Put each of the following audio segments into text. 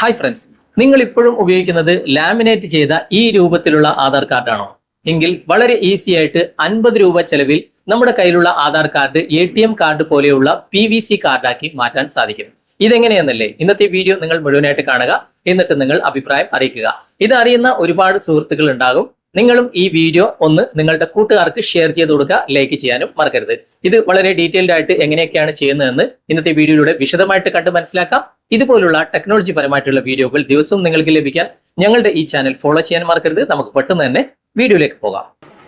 Hi friends നിങ്ങൾ ഇപ്പോഴും ഉപയോഗിക്കുന്നത് ലാമിനേറ്റ് ചെയ്ത ഈ രൂപത്തിലുള്ള ആധാർ കാർഡാണോ എങ്കിൽ വളരെ ഈസി ആയിട്ട് അൻപത് രൂപ ചെലവിൽ നമ്മുടെ കയ്യിലുള്ള Aadhaar card A T M card പോലെയുള്ള പി വി സി കാർഡാക്കി മാറ്റാൻ സാധിക്കും. ഇതെങ്ങനെയെന്നല്ലേ? ഇന്നത്തെ വീഡിയോ നിങ്ങൾ മുഴുവനായിട്ട് കാണുക. എന്നിട്ട് നിങ്ങൾ അഭിപ്രായം അറിയിക്കുക. ഇത് അറിയുന്ന ഒരുപാട് സുഹൃത്തുക്കൾ ഉണ്ടാകും. നിങ്ങളും ഈ വീഡിയോ ഒന്ന് നിങ്ങളുടെ കൂട്ടുകാർക്ക് ഷെയർ ചെയ്ത് കൊടുക്കുക ലൈക്ക് ചെയ്യാനും മറക്കരുത്. ഇത് വളരെ ഡീറ്റെയിൽഡ് ആയിട്ട് എങ്ങനെയൊക്കെയാണ് ചെയ്യുന്നതെന്ന് ഇന്നത്തെ വീഡിയോയിലൂടെ വിശദമായിട്ട് കണ്ട് മനസ്സിലാക്കാം. ഇതുപോലുള്ള ടെക്നോളജി പരമായിട്ടുള്ള വീഡിയോകൾ ദിവസവും നിങ്ങൾക്ക് ലഭിക്കാൻ ഞങ്ങളുടെ ഈ ചാനൽ ഫോളോ ചെയ്യാൻ മറക്കരുത്. നമുക്ക് പെട്ടെന്ന് തന്നെ വീഡിയോയിലേക്ക് പോകാം.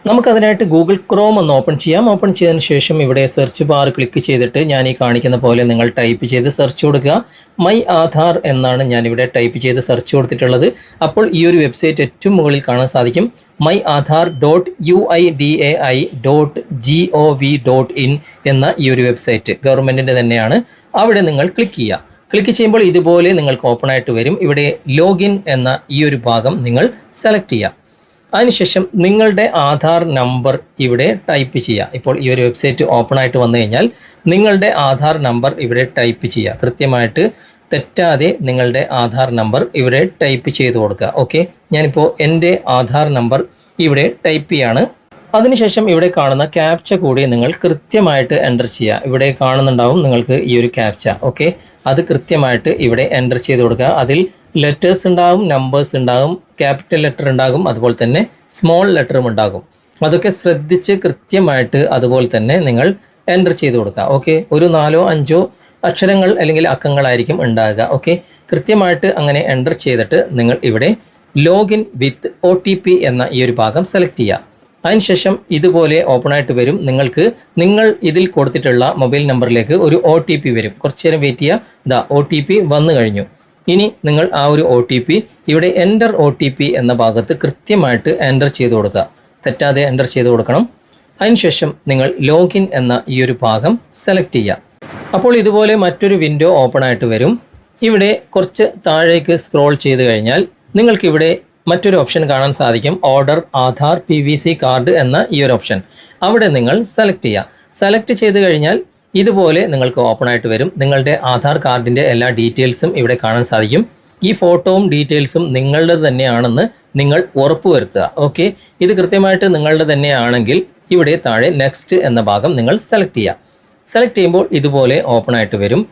നമുക്കതിനായിട്ട് ഗൂഗിൾ ക്രോം ഒന്ന് ഓപ്പൺ ചെയ്യാം. ഓപ്പൺ ചെയ്തതിന് ശേഷം ഇവിടെ സെർച്ച് ബാർ ക്ലിക്ക് ചെയ്തിട്ട് ഞാൻ ഈ കാണിക്കുന്ന പോലെ നിങ്ങൾ ടൈപ്പ് ചെയ്ത് സെർച്ച് കൊടുക്കുക. മൈ ആധാർ എന്നാണ് ഞാനിവിടെ ടൈപ്പ് ചെയ്ത് സെർച്ച് കൊടുത്തിട്ടുള്ളത്. അപ്പോൾ ഈ ഒരു വെബ്സൈറ്റ് ഏറ്റവും മുകളിൽ കാണാൻ സാധിക്കും. My Aadhaar dot U I D A I dot G O V dot in എന്ന ഈ ഒരു വെബ്സൈറ്റ് ഗവൺമെന്റിന്റെ തന്നെയാണ്. അവിടെ നിങ്ങൾ ക്ലിക്ക് ചെയ്യുക. ക്ലിക്ക് ചെയ്യുമ്പോൾ ഇതുപോലെ നിങ്ങൾക്ക് ഓപ്പൺ ആയിട്ട് വരും. ഇവിടെ ലോഗിൻ എന്ന ഈ ഒരു ഭാഗം നിങ്ങൾ സെലക്ട് ചെയ്യുക. അതിനുശേഷം നിങ്ങളുടെ ആധാർ നമ്പർ ഇവിടെ ടൈപ്പ് ചെയ്യുക ഇപ്പോൾ ഈ ഒരു വെബ്സൈറ്റ് ഓപ്പൺ ആയിട്ട് വന്നു കഴിഞ്ഞാൽ നിങ്ങളുടെ ആധാർ നമ്പർ ഇവിടെ ടൈപ്പ് ചെയ്യുക കൃത്യമായിട്ട് തെറ്റാതെ നിങ്ങളുടെ ആധാർ നമ്പർ ഇവിടെ ടൈപ്പ് ചെയ്ത് കൊടുക്കുക. ഓക്കെ? ഞാനിപ്പോൾ എന്റെ ആധാർ നമ്പർ ഇവിടെ ടൈപ്പ് ചെയ്യാണ്. അതിനുശേഷം ഇവിടെ കാണുന്ന ക്യാപ്ച കൂടി നിങ്ങൾ കൃത്യമായിട്ട് എന്റർ ചെയ്യുക ഇവിടെ കാണുന്നുണ്ടാവും നിങ്ങൾക്ക് ഈ ഒരു ക്യാപ്ച ഓക്കെ അത് കൃത്യമായിട്ട് ഇവിടെ എന്റർ ചെയ്ത് കൊടുക്കുക. അതിൽ ലെറ്റേഴ്സ് ഉണ്ടാകും നമ്പേഴ്സ് ഉണ്ടാകും ക്യാപിറ്റൽ ലെറ്റർ ഉണ്ടാകും അതുപോലെ തന്നെ സ്മോൾ ലെറ്ററും ഉണ്ടാകും. അതൊക്കെ ശ്രദ്ധിച്ച് കൃത്യമായിട്ട് അതുപോലെ തന്നെ നിങ്ങൾ എന്റർ ചെയ്ത് കൊടുക്കുക ഓക്കെ ഒരു നാലോ അഞ്ചോ അക്ഷരങ്ങൾ അല്ലെങ്കിൽ അക്കങ്ങളായിരിക്കും ഉണ്ടാകുക ഓക്കെ കൃത്യമായിട്ട് അങ്ങനെ എന്റർ ചെയ്തിട്ട് നിങ്ങൾ ഇവിടെ ലോഗിൻ വിത്ത് ഒ എന്ന ഈ ഒരു ഭാഗം സെലക്ട് ചെയ്യുക അതിനുശേഷം ഇതുപോലെ ഓപ്പൺ ആയിട്ട് വരും. നിങ്ങൾക്ക് നിങ്ങൾ ഇതിൽ കൊടുത്തിട്ടുള്ള മൊബൈൽ നമ്പറിലേക്ക് ഒരു ഒ വരും. കുറച്ചു നേരം വെയിറ്റ് ചെയ്യുക. ടി പി വന്നു കഴിഞ്ഞു. ഇനി നിങ്ങൾ ആ ഒരു ഒ ഇവിടെ എന്റർ ഒ എന്ന ഭാഗത്ത് കൃത്യമായിട്ട് എന്റർ ചെയ്ത് കൊടുക്കുക. തെറ്റാതെ എന്റർ ചെയ്ത് കൊടുക്കണം. അതിനുശേഷം നിങ്ങൾ ലോഗിൻ എന്ന ഈ ഒരു ഭാഗം സെലക്ട് ചെയ്യുക. അപ്പോൾ ഇതുപോലെ മറ്റൊരു വിൻഡോ ഓപ്പൺ ആയിട്ട് വരും. ഇവിടെ കുറച്ച് താഴേക്ക് സ്ക്രോൾ ചെയ്ത് കഴിഞ്ഞാൽ നിങ്ങൾക്കിവിടെ മറ്റൊരു ഓപ്ഷൻ കാണാൻ സാധിക്കും. Order Aadhaar P V C card എന്ന ഈ ഒരു ഓപ്ഷൻ അവിടെ നിങ്ങൾ സെലക്ട് ചെയ്യുക. സെലക്ട് ചെയ്ത് കഴിഞ്ഞാൽ ഇതുപോലെ നിങ്ങൾക്ക് ഓപ്പൺ ആയിട്ട് വരും. നിങ്ങളുടെ ആധാർ കാർഡിന്റെ എല്ലാ ഡീറ്റെയിൽസും ഇവിടെ കാണാൻ സാധിക്കും. ഈ ഫോട്ടോവും ഡീറ്റെയിൽസും നിങ്ങളുടെ തന്നെയാണെന്ന് നിങ്ങൾ ഉറപ്പുവരുത്തുക. ഓക്കെ ഇത് കൃത്യമായിട്ട് നിങ്ങളുടെ തന്നെയാണെങ്കിൽ ഇവിടെ താഴെ നെക്സ്റ്റ് എന്ന ഭാഗം നിങ്ങൾ സെലക്ട് ചെയ്യുക. സെലക്ട് ചെയ്യുമ്പോൾ ഇതുപോലെ ഓപ്പൺ ആയിട്ട് വരും.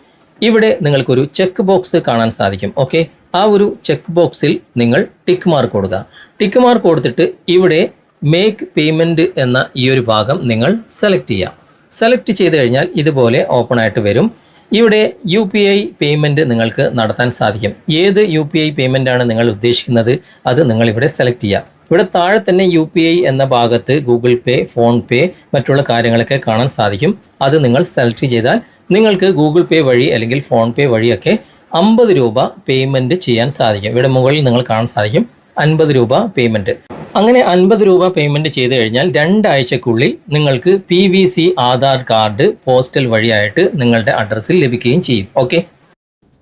ഇവിടെ നിങ്ങൾക്കൊരു ചെക്ക് ബോക്സ് കാണാൻ സാധിക്കും. ഓക്കെ ആ ഒരു ചെക്ക് ബോക്സിൽ നിങ്ങൾ ടിക്ക് മാർക്ക് കൊടുക്കുക. ടിക്ക് മാർക്ക് കൊടുത്തിട്ട് ഇവിടെ മേക്ക് പേയ്മെന്റ് എന്ന ഈ ഒരു ഭാഗം നിങ്ങൾ സെലക്ട് ചെയ്യുക. സെലക്ട് ചെയ്ത് കഴിഞ്ഞാൽ ഇതുപോലെ ഓപ്പൺ ആയിട്ട് വരും. ഇവിടെ യു പി ഐ പേയ്മെന്റ് നിങ്ങൾക്ക് നടത്താൻ സാധിക്കും. ഏത് യു പി ഐ പേയ്മെന്റ് ആണ് നിങ്ങൾ ഉദ്ദേശിക്കുന്നത്? അത് നിങ്ങളിവിടെ സെലക്ട് ചെയ്യുക. ഇവിടെ താഴെ തന്നെ യു എന്ന ഭാഗത്ത് ഗൂഗിൾ പേ ഫോൺ പേ മറ്റുള്ള കാര്യങ്ങളൊക്കെ കാണാൻ സാധിക്കും. അത് നിങ്ങൾ സെലക്ട് ചെയ്താൽ നിങ്ങൾക്ക് ഗൂഗിൾ പേ വഴി അല്ലെങ്കിൽ ഫോൺ പേ വഴിയൊക്കെ അമ്പത് രൂപ പേയ്മെന്റ് ചെയ്യാൻ സാധിക്കും. ഇവിടെ മുകളിൽ നിങ്ങൾ കാണാൻ സാധിക്കും. അൻപത് രൂപ പേയ്മെന്റ് അങ്ങനെ അൻപത് രൂപ പേയ്മെന്റ് ചെയ്ത് കഴിഞ്ഞാൽ രണ്ടാഴ്ചക്കുള്ളിൽ നിങ്ങൾക്ക് പി ആധാർ കാർഡ് പോസ്റ്റൽ വഴിയായിട്ട് നിങ്ങളുടെ അഡ്രസ്സിൽ ലഭിക്കുകയും ചെയ്യും. ഓക്കെ?